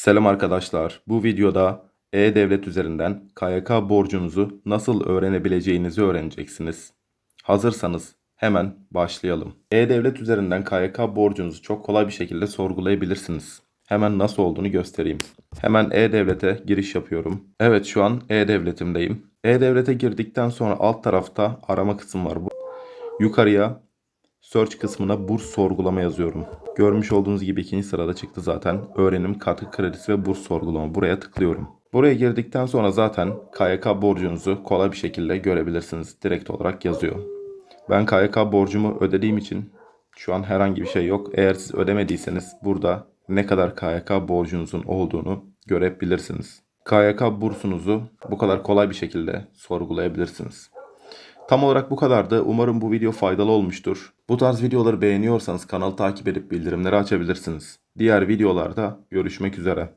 Selam arkadaşlar. Bu videoda E-Devlet üzerinden KYK borcunuzu nasıl öğrenebileceğinizi öğreneceksiniz. Hazırsanız hemen başlayalım. E-Devlet üzerinden KYK borcunuzu çok kolay bir şekilde sorgulayabilirsiniz. Hemen nasıl olduğunu göstereyim. Hemen E-Devlet'e giriş yapıyorum. Evet şu an E-Devlet'imdeyim. E-Devlet'e girdikten sonra alt tarafta arama kısmı var. Bu yukarıya Search kısmına burs sorgulama yazıyorum. Görmüş olduğunuz gibi ikinci sırada çıktı zaten. Öğrenim, katkı kredisi ve burs sorgulama. Buraya tıklıyorum. Buraya girdikten sonra zaten KYK borcunuzu kolay bir şekilde görebilirsiniz. Direkt olarak yazıyor. Ben KYK borcumu ödediğim için şu an herhangi bir şey yok. Eğer siz ödemediyseniz burada ne kadar KYK borcunuzun olduğunu görebilirsiniz. KYK bursunuzu bu kadar kolay bir şekilde sorgulayabilirsiniz. Tam olarak bu kadardı. Umarım bu video faydalı olmuştur. Bu tarz videoları beğeniyorsanız kanalı takip edip bildirimleri açabilirsiniz. Diğer videolarda görüşmek üzere.